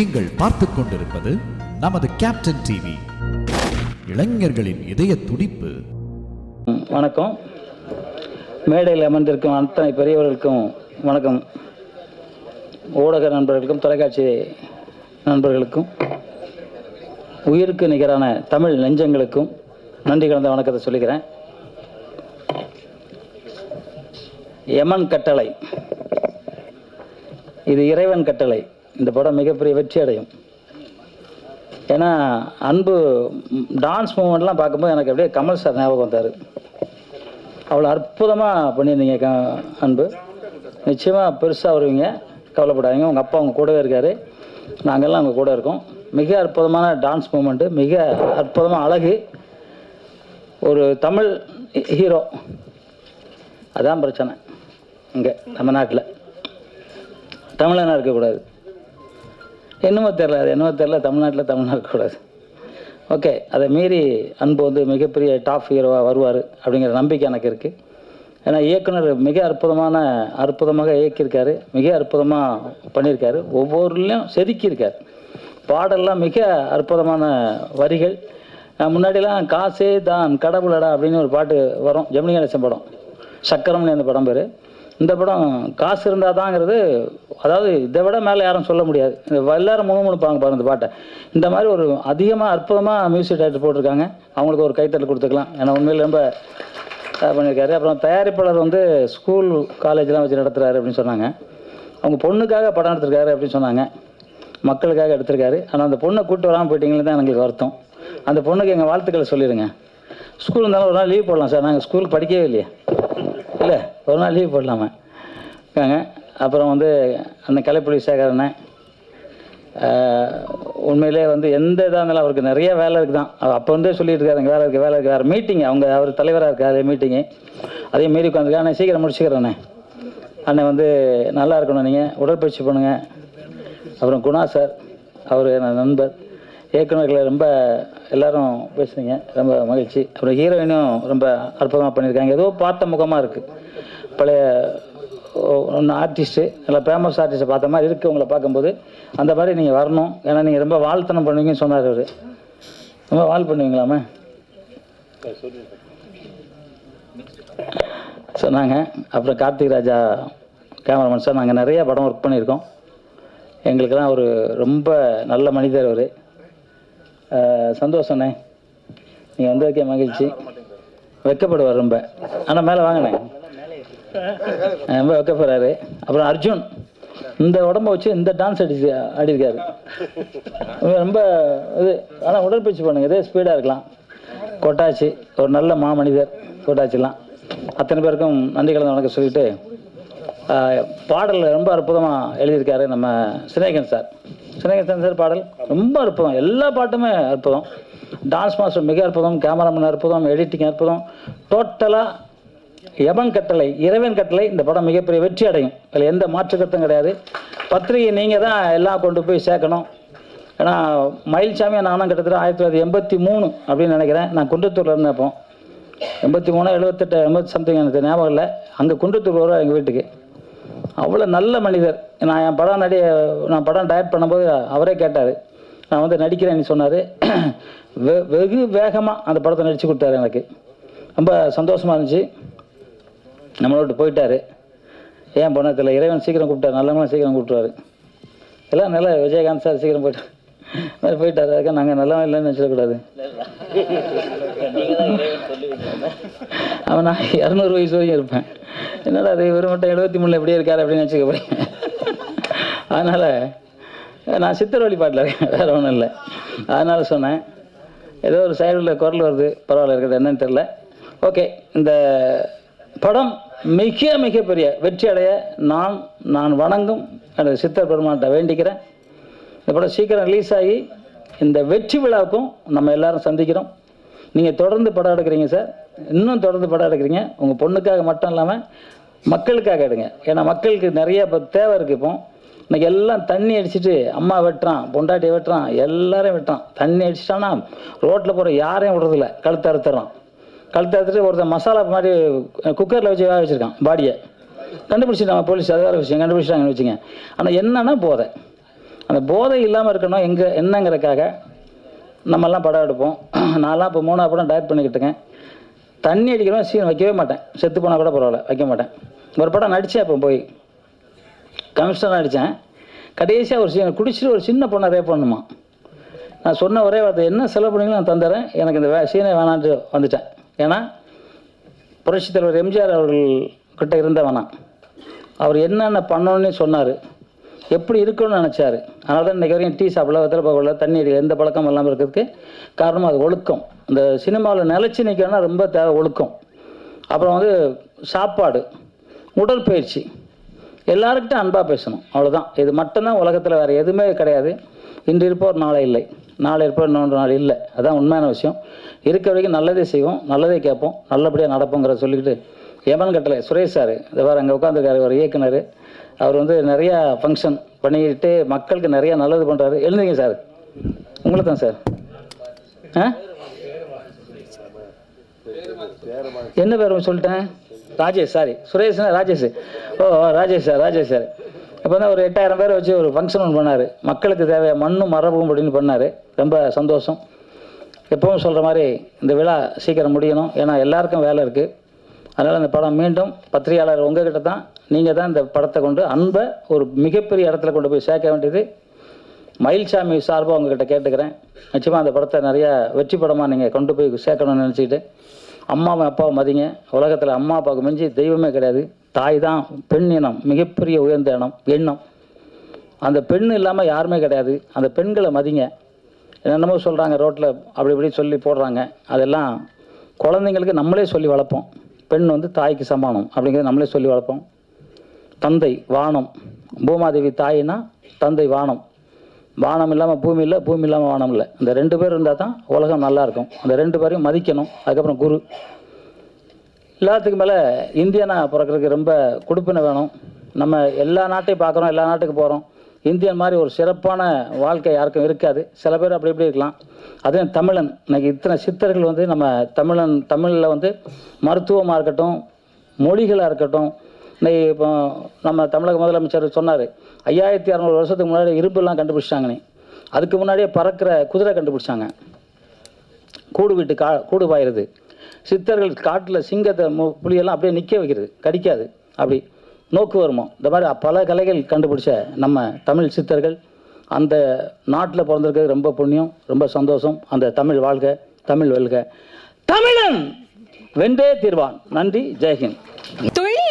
நீங்கள் பார்த்துக் கொண்டிருப்பது நமது கேப்டன் டிவி இளைஞர்களின் இதய துடிப்பு. வணக்கம். மேடையில் அமர்ந்திருக்கும் அத்தனை பெரியவர்களுக்கும் வணக்கம். ஊடக நண்பர்களுக்கும் தொலைக்காட்சி நண்பர்களுக்கும் உயிருக்கு நிகரான தமிழ் நெஞ்சங்களுக்கும் நன்றி கலந்த வணக்கத்தை சொல்லிக்கிறேன். யமன் கட்டளை. இது இறைவன் கட்டளை. இந்த படம் மிகப்பெரிய வெற்றி அடையும் ஏன்னா அன்பு டான்ஸ் மூமெண்ட்லாம் பார்க்கும்போது எனக்கு அப்படியே கமல் சார் ஞாபகம் வந்தார். அவ்வளோ அற்புதமாக பண்ணியிருந்தீங்க க அன்பு. நிச்சயமாக பெருசாக வருவீங்க. கவலைப்படாதீங்க. உங்கள் அப்பா அவங்க கூடவே இருக்கார். நாங்கள்லாம் அவங்க கூட இருக்கோம். மிக அற்புதமான டான்ஸ் மூமெண்ட்டு மிக அற்புதமாக அழகு. ஒரு தமிழ் ஹீரோ அதான் பிரச்சனை. இங்கே தமிழ்நாட்டில் தமிழனாக இருக்கக்கூடாது. என்னமோ தெரில அது என்னமோ தெரில தமிழ்நாட்டில் தமிழனாக இருக்கக்கூடாது ஓகே அதை மீறி அன்பு வந்து மிகப்பெரிய டாப் ஹீரோவாக வருவார் அப்படிங்கிற நம்பிக்கை எனக்கு இருக்குது ஏன்னா இயக்குனர் மிக அற்புதமான அற்புதமாக இயக்கியிருக்காரு மிக அற்புதமாக பண்ணியிருக்காரு ஒவ்வொருலையும் செதுக்கியிருக்கார். பாடல்லாம் மிக அற்புதமான வரிகள். முன்னாடிலாம் காசே தான் கடவுளடா அப்படின்னு ஒரு பாட்டு வரும் ஜெமினி கணேசன் படம். சக்கரம்னு அந்த படம் பேர். இந்த படம் காசு இருந்தால் தாங்கிறது அதாவது இதை விட மேலே யாரும் சொல்ல முடியாது. இந்த எல்லாரும் முணுமுணுப்பாங்க பாருங்க இந்த பாட்டை. இந்த மாதிரி ஒரு அதிகமாக அற்புதமாக மியூசிக் டைரக்டர் போட்டிருக்காங்க. அவங்களுக்கு ஒரு கைத்தட்டல் கொடுத்துக்கலாம். ஏன்னா உண்மையில் ரொம்ப பண்ணியிருக்காரு. அப்புறம் தயாரிப்பாளர் வந்து ஸ்கூல் காலேஜ்லாம் வச்சு நடத்துகிறாரு அப்படின்னு சொன்னாங்க. அவங்க பொண்ணுக்காக படம் எடுத்திருக்காரு அப்படின்னு சொன்னாங்க. மக்களுக்காக எடுத்திருக்காரு. ஆனால் அந்த பொண்ணை கூப்பிட்டு வராமல் போயிட்டீங்கன்னு தான் எங்களுக்கு வருத்தம். அந்த பொண்ணுக்கு எங்கள் வாழ்த்துக்களை சொல்லிடுங்க ஸ்கூல் இருந்தாலும் ஒரு நாள் லீவ் போடலாம் சார். நாங்கள் ஸ்கூலுக்கு படிக்கவே இல்லையே. இல்லை ஒரு நாள் லீவ் போடலாமா. இருக்காங்க. அப்புறம் வந்து அந்த கலைப்புலி சேகரனை உண்மையிலே வந்து எந்த இதாக இருந்தாலும் அவருக்கு நிறைய வேலை இருக்குது தான் அவர் அப்போ வந்து சொல்லிட்டு இருக்காரு வேலை இருக்குது வேலை இருக்குது வேறு மீட்டிங் அவங்க அவர் தலைவராக இருக்கார் மீட்டிங்கு அதையும் மீறி உட்காந்துருக்கா அண்ணே சீக்கிரம் முடிச்சுக்கிறேண்ணே அண்ணன் வந்து நல்லா இருக்கணும் நீங்கள் உடற்பயிற்சி பண்ணுங்கள் அப்புறம் குணா சார் அவர் நண்பர். இயக்குநர்களை ரொம்ப எல்லாரும் பேசுனீங்க. ரொம்ப மகிழ்ச்சி. அப்புறம் ஹீரோயினும் ரொம்ப அற்புதமாக பண்ணியிருக்காங்க. ஏதோ பார்த்த முகமாக இருக்குது பழைய ஒன்று ஆர்டிஸ்ட்டு நல்லா ஃபேமஸ் ஆர்டிஸ்ட்டை பார்த்த மாதிரி இருக்குது உங்களை பார்க்கும்போது. அந்த மாதிரி நீங்கள் வரணும். ஏன்னா நீங்கள் ரொம்ப வாழ்த்தனம் பண்ணுவீங்கன்னு சொன்னார் அவர். ரொம்ப வாழ் பண்ணுவீங்களாமே? சொன்னாங்க. அப்புறம் கார்த்திக் ராஜா கேமராமேன் சார் நாங்கள் நிறைய படம் ஒர்க் பண்ணியிருக்கோம். எங்களுக்கெல்லாம் ஒரு ரொம்ப நல்ல மனிதர் அவர். சந்தோஷண்ணே நீங்கள் வந்ததுக்கே மகிழ்ச்சி. வெக்கப்படுவார் ரொம்ப. ஆனால் மேலே வாங்கினேன் ரொம்ப வெக்கப்படுறாரு அப்புறம் அர்ஜுன். இந்த உடம்ப வச்சு இந்த டான்ஸ் அடிச்சு ஆடிருக்காரு ரொம்ப இது ஆனால் உடற்பயிற்சி பண்ணுங்க. இதே ஸ்பீடாக இருக்கலாம். கொட்டாச்சி ஒரு நல்ல மாமனிதர் கொட்டாச்சிலாம். அத்தனை பேருக்கும் நன்றி கலந்து வணக்கம் சொல்லிட்டு பாடலில் ரொம்ப அற்புதமாக எழுதியிருக்காரு நம்ம சினேகன் சார். சினேகன் சார் பாடல் ரொம்ப அற்புதம். எல்லா பாட்டுமே அற்புதம். டான்ஸ் மாஸ்டர் மிக அற்புதம் கேமராமேன் அற்புதம் எடிட்டிங் அற்புதம். டோட்டலாக யமன் கட்டளை இறைவன் கட்டளை இந்த படம் மிகப்பெரிய வெற்றி அடையும். அதில் எந்த மாற்று கருத்தும் கிடையாது. பத்திரிகை நீங்கள் தான் எல்லாம் கொண்டு போய் சேர்க்கணும். ஏன்னா மயில்சாமி நானும் கிட்டத்தட்ட ஆயிரத்தி தொள்ளாயிரத்தி எண்பத்தி மூணு அப்படின்னு நினைக்கிறேன். நான் குன்றத்தூரில் இருந்தேன் அப்போ. எண்பத்தி மூணு எழுபத்தெட்டு எண்பத்தி சம்திங் எனக்கு ஞாபகம் இல்லை. அங்கே குன்றத்தூர் வரும் எங்கள் வீட்டுக்கு. அவ்வளோ நல்ல மனிதர். நான் என் படம் நடி நான் படம் டயட் பண்ணும்போது அவரே கேட்டார். நான் வந்து நடிக்கிறேன்னு சொன்னார். வெ வெகு வேகமாக அந்த படத்தை நடித்து கொடுத்தாரு எனக்கு. ரொம்ப சந்தோஷமாக இருந்துச்சு. நம்மளை விட்டு போயிட்டாரு. ஏன் தெரியல. இறைவன் சீக்கிரம் கூப்பிட்டாரு. நல்லவங்களும் சீக்கிரம் கூப்பிட்டுருவாரு. எல்லாம் நல்லா விஜயகாந்த் சார் சீக்கிரம் போயிட்டார் மாதிரி போயிட்டாரு. அதுக்காக நாங்கள் நல்லவன் இல்லைன்னு நினச்சிடக்கூடாது. அவன் நான் இரநூறு வயசு வரைக்கும் இருப்பேன். என்னடா அது இவர் மட்டும் எழுபத்தி மூணில் எப்படியே இருக்காரு அப்படின்னு நினச்சிக்க போகிறேன் அதனால் நான் சித்தர் வழிபாட்டில் இருக்கேன் வேறு ஒன்றும் இல்லை. அதனால் சொன்னேன் ஏதோ ஒரு சைடில் குரல் வருது பரவாயில்ல இருக்கிறது என்னன்னு தெரில ஓகே இந்த படம் மிக மிகப்பெரிய வெற்றி அடைய நான் நான் வணங்கும் எனது சித்தர் பெருமான்கிட்ட வேண்டிக்கிறேன். இந்த படம் சீக்கிரம் ரிலீஸ் ஆகி இந்த வெற்றி விழாவுக்கும் நம்ம எல்லாரும் சந்திக்கிறோம். நீங்கள் தொடர்ந்து படம் எடுக்கிறீங்க சார். இன்னும் தொடர்ந்து படம் எடுக்கிறீங்க. உங்கள் பொண்ணுக்காக மட்டும் இல்லாமல் மக்களுக்காக எடுங்க. ஏன்னா மக்களுக்கு நிறைய இப்போ தேவை இருக்குது இப்போ. இன்னைக்கு எல்லாம் தண்ணி அடிச்சிட்டு அம்மா வெட்டுறான் பொண்டாட்டியை வெட்டுறான் எல்லாரையும் வெட்டுறான். தண்ணி அடிச்சிட்டான்னா ரோட்டில் போகிற யாரையும் விடுறதில்ல. கழுத்து அறுத்துறான் கழுத்து அறுத்துட்டு ஒருத்தர் மசாலா மாதிரி குக்கரில் வச்சு வேக வச்சுருக்கான் பாடியை. கண்டுபிடிச்சிட்டாங்க போலீஸ் அது வேறு விஷயம். கண்டுபிடிச்சிட்டாங்கன்னு வச்சுங்க ஆனால் என்னன்னா போதை. அந்த போதை இல்லாமல் இருக்கணும் எங்கே என்னங்கிறதுக்காக நம்மெல்லாம் படம் எடுப்போம். நான்லாம் இப்போ மூணாவது படம் டயட் பண்ணிக்கிட்டுங்க தண்ணி அடிக்கிறவன் சீன் வைக்கவே மாட்டேன். செத்து போனால் கூட பரவாயில்ல வைக்க மாட்டேன். ஒரு படம் நடித்தேன் அப்போ போய். கமிஷனர் நடித்தேன் கடைசியாக ஒரு சீன் குடிச்சிட்டு ஒரு சின்ன பொண்ணை ரேப் பண்ணுமா நான் சொன்ன ஒரே வார்த்தை என்ன செலவு பண்ணீங்களோ நான் தந்துடுறேன் எனக்கு இந்த வே சீனை வேணான்ட்டு வந்துட்டேன். ஏன்னா புரட்சித் தலைவர் எம்ஜிஆர் அவர்கள் இருந்த இருந்தவனா அவர் என்னென்ன பண்ணணும்னு சொன்னார். எப்படி இருக்கணும்னு நினச்சாரு. அதனால தான் இன்றைக்கி வரைக்கும் டீ சாப்பிடல வெத்தலை பார்க்கல தண்ணி அடிக்கல எந்த பழக்கம் இல்லாமல் இருக்கிறதுக்கு காரணம் அது ஒழுக்கம். இந்த சினிமாவில் நிலச்சி நிற்கணும்னா ரொம்ப தேவை ஒழுக்கம். அப்புறம் வந்து சாப்பாடு உடற்பயிற்சி எல்லாருக்கிட்ட அன்பாக பேசணும் அவ்வளோதான் இது மட்டும்தான் உலகத்தில் வேறு எதுவுமே கிடையாது. இன்று இருப்போர் நாளை இல்லை. நாளை இருப்போர் இன்னொன்று நாள் இல்லை. அதான் உண்மையான விஷயம். இருக்க வரைக்கும் நல்லதே செய்வோம் நல்லதே கேட்போம் நல்லபடியாக நடப்போங்கிற சொல்லிக்கிட்டு எமன் கட்டளை சுரேஷ் சார். இந்த வேறு அங்கே உட்காந்துருக்காரு ஒரு இயக்குனர். அவர் வந்து நிறையா ஃபங்க்ஷன் பண்ணிக்கிட்டு மக்களுக்கு நிறையா நல்லது பண்ணுறாரு எழுந்தீங்க சார். உங்களுக்கு தான் சார். ஆ? என்ன பேர் சொல்லிட்டேன்? ராஜேஷ் சாரி சுரேஷ்னா ராஜேஷ். ஓ ராஜேஷ் சார் ராஜேஷ் சார். இப்போ தான் ஒரு எட்டாயிரம் பேரை வச்சு ஒரு ஃபங்க்ஷன் ஒன்று பண்ணார். மக்களுக்கு தேவை மண்ணும் மரபும் அப்படின்னு பண்ணார். ரொம்ப சந்தோஷம். எப்பவும் சொல்கிற மாதிரி இந்த விழா சீக்கிரம் முடியணும். ஏன்னா எல்லாருக்கும் வேலை இருக்குது அதனால் இந்த படம் மீண்டும் பத்திரிகையாளர் உங்ககிட்ட தான் நீங்கள் தான் இந்த படத்தை கொண்டு அன்பை ஒரு மிகப்பெரிய இடத்துல கொண்டு போய் சேர்க்க வேண்டியது. மயில்சாமி சார்பாக உங்ககிட்ட கேட்டுக்கிறேன். நிச்சயமாக அந்த படத்தை நிறையா வெற்றி படமாக நீங்கள் கொண்டு போய் சேர்க்கணும்னு நினச்சிக்கிட்டு அம்மாவும் அப்பாவும் மதிங்க. உலகத்தில் அம்மா அப்பாவுக்கு மிஞ்சி தெய்வமே கிடையாது. தாய் தான் பெண் இனம் மிகப்பெரிய உயர்ந்த இனம் எண்ணம். அந்த பெண் இல்லாமல் யாருமே கிடையாது. அந்த பெண்களை மதிங்க. என்னென்னமோ சொல்கிறாங்க ரோட்டில் அப்படி இப்படி சொல்லி போடுறாங்க. அதெல்லாம் குழந்தைங்களுக்கு நம்மளே சொல்லி வளர்ப்போம். பெண் வந்து தாய்க்கு சமானம் அப்படிங்கிறத நம்மளே சொல்லி வளர்ப்போம். தந்தை வானம். பூமாதேவி தாயினா தந்தை வானம். வானம் இல்லாமல் பூமி இல்லை பூமி இல்லாமல் வானம் இல்லை. இந்த ரெண்டு பேர் இருந்தால் தான் உலகம் நல்லாயிருக்கும் அந்த ரெண்டு பேரையும் மதிக்கணும். அதுக்கப்புறம் குரு. எல்லாத்துக்கும் மேலே இந்தியனா பிறக்கிறதுக்கு ரொம்ப கொடுப்பினை வேணும். நம்ம எல்லா நாட்டையும் பார்க்குறோம் எல்லா நாட்டுக்கு போகிறோம் இந்தியன் மாதிரி ஒரு சிறப்பான வாழ்க்கை யாருக்கும் இருக்காது. சில பேர் அப்படி இப்படி இருக்கலாம். அதுவும் தமிழன். இன்னைக்கு இத்தனை சித்தர்கள் வந்து நம்ம தமிழன் தமிழில் வந்து மருத்துவமாக இருக்கட்டும் மொழிகளாக இருக்கட்டும் இன்னைக்கு இப்போ நம்ம தமிழக முதலமைச்சர் சொன்னார் ஐயாயிரத்தி அறநூறு வருஷத்துக்கு முன்னாடி இரும்புலாம் கண்டுபிடிச்சிட்டாங்கன்னு அதுக்கு முன்னாடியே பறக்கிற குதிரை கண்டுபிடிச்சாங்க. கூடு விட்டு கா கூடு பாயிருது சித்தர்கள் காட்டில் சிங்கத்தை மு- புலியெல்லாம் அப்படியே நிற்க வைக்கிறது. கடிக்காது. அப்படி நோக்கு வருமோ? இந்த மாதிரி பல கலைகள் கண்டுபிடிச்ச நம்ம தமிழ் சித்தர்கள் அந்த நாட்டில் பிறந்திருக்கிறது ரொம்ப புண்ணியம் ரொம்ப சந்தோஷம். அந்த தமிழ் வாழ்க தமிழ் வெல்க. தமிழன் வென்றே தீர்வான். நன்றி. ஜெய்ஹிந்த்